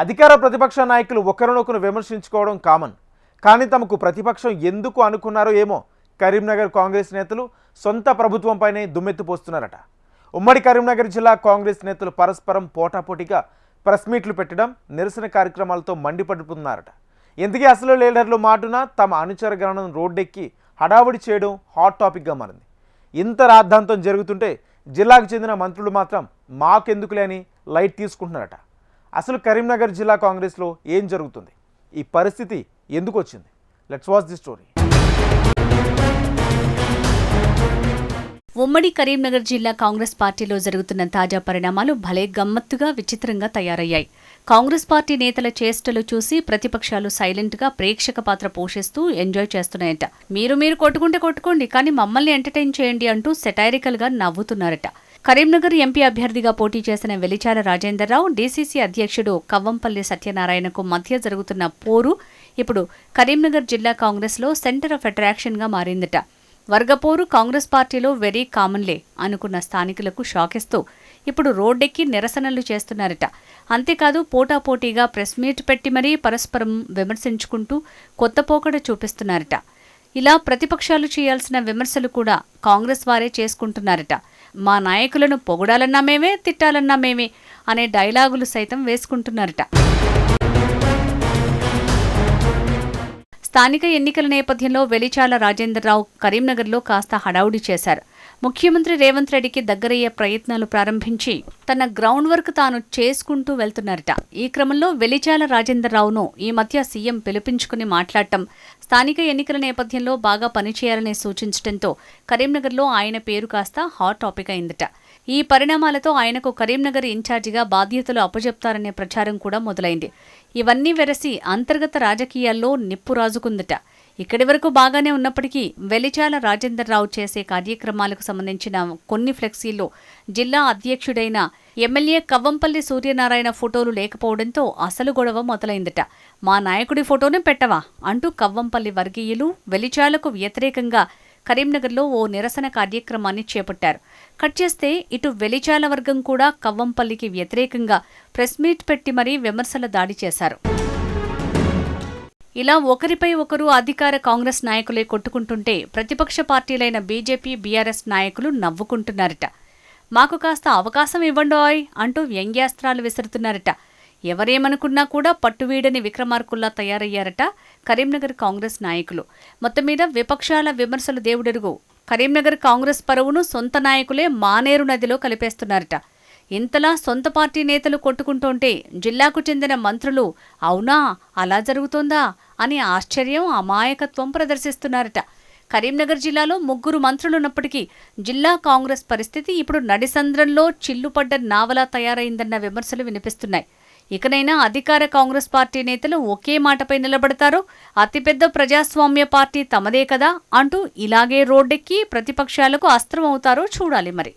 అధికార ప్రతిపక్ష నాయకులు ఒకరినొకరు విమర్శించుకోవడం కామన్. కానీ తమకు ప్రతిపక్షం ఎందుకు అనుకున్నారో ఏమో కరీంనగర్ కాంగ్రెస్ నేతలు సొంత ప్రభుత్వంపైనే దుమ్మెత్తిపోస్తున్నారట ఉమ్మడి కరీంనగర్ జిల్లా కాంగ్రెస్ నేతలు పరస్పరం పోటాపోటీగా ప్రెస్ మీట్లు పెట్టడం నిరసన కార్యక్రమాలతో మండిపడుతున్నారట. ఎందుకే అసలు లీడర్లు మాటున తమ అనుచరగణను రోడ్డెక్కి హడావుడి చేయడం హాట్ టాపిక్గా మారింది. ఇంత రాద్ధాంతం జరుగుతుంటే జిల్లాకు చెందిన మంత్రులు మాత్రం మాకెందుకులే అని లైట్ తీసుకుంటున్నారట. అసలు కరీంనగర్ జిల్లా కాంగ్రెస్లో ఏం జరుగుతుంది? ఈ పరిస్థితి ఎందుకు వచ్చింది? లెట్స్ వాచ్ ది స్టోరీ ఉమ్మడి కరీంనగర్ జిల్లా కాంగ్రెస్ పార్టీలో జరుగుతున్న తాజా పరిణామాలు భలే గమ్మత్తుగా విచిత్రంగా తయారయ్యాయి. కాంగ్రెస్ పార్టీ నేతల చేష్టలు చూసి ప్రతిపక్షాలు సైలెంట్గా ప్రేక్షక పాత్ర పోషిస్తూ ఎంజాయ్ చేస్తున్నాయట. మీరు మీరు కొట్టుకుంటే కొట్టుకోండి కానీ మమ్మల్ని ఎంటర్టైన్ చేయండి అంటూ సెటైరికల్గా నవ్వుతున్నారట. కరీంనగర్ ఎంపీ అభ్యర్థిగా పోటీ చేసిన వెలిచాల రాజేందర్రావు డీసీసీ అధ్యక్షుడు కవ్వంపల్లి సత్యనారాయణకు మధ్య జరుగుతున్న పోరు ఇప్పుడు కరీంనగర్ జిల్లా కాంగ్రెస్లో సెంటర్ ఆఫ్ అట్రాక్షన్గా మారిందట. వర్గపోరు కాంగ్రెస్ పార్టీలో వెరీ కామన్లే అనుకున్న స్థానికులకు షాకిస్తూ ఇప్పుడు రోడ్డెక్కి నిరసనలు చేస్తున్నారట. అంతేకాదు పోటాపోటీగా ప్రెస్ మీట్ పెట్టి మరీ పరస్పరం విమర్శించుకుంటూ కొత్త పోకడ చూపిస్తున్నారట. ఇలా ప్రతిపక్షాలు చేయాల్సిన విమర్శలు కూడా కాంగ్రెస్ వారే చేసుకుంటున్నారట. మా నాయకులను పొగడాలన్నా మేమే తిట్టాలన్నా మేమే అనే డైలాగులు సైతం వేసుకుంటున్నారట. స్థానిక ఎన్నికల నేపథ్యంలో వెలిచాల రాజేంద్రరావు కరీంనగర్లో కాస్త హడావుడి చేశారు. ముఖ్యమంత్రి రేవంత్ రెడ్డికి దగ్గరయ్యే ప్రయత్నాలు ప్రారంభించి తన గ్రౌండ్ వర్క్ తాను చేసుకుంటూ వెళ్తున్నారట. ఈ క్రమంలో వెలిచాల రాజేంద్రరావును ఈ మధ్య సీఎం పిలిపించుకుని మాట్లాడటం స్థానిక ఎన్నికల నేపథ్యంలో బాగా పనిచేయాలని సూచించడంతో కరీంనగర్లో ఆయన పేరు కాస్త హాట్ టాపిక్ అయిందట. ఈ పరిణామాలతో ఆయనకు కరీంనగర్ ఇన్ఛార్జిగా బాధ్యతలు అప్పజెప్తారనే ప్రచారం కూడా మొదలైంది. ఇవన్నీ వెరసి అంతర్గత రాజకీయాల్లో నిప్పు రాజుకుందట. ఇక్కడి వరకు బాగానే ఉన్నప్పటికీ వెలిచాల రాజేందర్ రావు చేసే కార్యక్రమాలకు సంబంధించిన కొన్ని ఫ్లెక్సీల్లో జిల్లా అధ్యక్షుడైన ఎమ్మెల్యే కవ్వంపల్లి సూర్యనారాయణ ఫోటోలు లేకపోవడంతో అసలు గొడవ మొదలైందట. మా నాయకుడి ఫోటోనే పెట్టవా అంటూ కవ్వంపల్లి వర్గీయులు వెలిచాలకు వ్యతిరేకంగా కరీంనగర్లో ఓ నిరసన కార్యక్రమాన్ని చేపట్టారు. కట్ చేస్తే ఇటు వెలిచాల వర్గం కూడా కవ్వంపల్లికి వ్యతిరేకంగా ప్రెస్ మీట్ పెట్టి మరీ విమర్శల దాడి చేశారు. ఇలా ఒకరిపై ఒకరు అధికార కాంగ్రెస్ నాయకులే కొట్టుకుంటుంటే ప్రతిపక్ష పార్టీలైన బీజేపీ బీఆర్ఎస్ నాయకులు నవ్వుకుంటున్నారట. మాకు కాస్త అవకాశం ఇవ్వండోయ్ అంటూ వ్యంగ్యాస్త్రాలు విసురుతున్నారట. ఎవరేమనుకున్నా కూడా పట్టువీడని విక్రమార్కుల్లా తయారయ్యారట కరీంనగర్ కాంగ్రెస్ నాయకులు. మొత్తం మీద విపక్షాల విమర్శలు దేవుడెరుగు. కరీంనగర్ కాంగ్రెస్ పరువును సొంత నాయకులే మానేరు నదిలో కలిపేస్తున్నారట. ఇంతలా సొంత పార్టీ నేతలు కొట్టుకుంటుంటే జిల్లాకు చెందిన మంత్రులు అవునా అలా జరుగుతోందా అని ఆశ్చర్యం అమాయకత్వం ప్రదర్శిస్తున్నారట. కరీంనగర్ జిల్లాలో ముగ్గురు మంత్రులున్నప్పటికీ జిల్లా కాంగ్రెస్ పరిస్థితి ఇప్పుడు నడిసంద్రంలో చిల్లుపడ్డ నావలా తయారైందన్న విమర్శలు వినిపిస్తున్నాయి. ఇకనైనా అధికార కాంగ్రెస్ పార్టీ నేతలు ఒకే మాటపై నిలబడతారు. అతిపెద్ద ప్రజాస్వామ్య పార్టీ తమదే కదా అంటూ ఇలాగే రోడ్డెక్కి ప్రతిపక్షాలకు అస్త్రం అవుతారో చూడాలి మరి.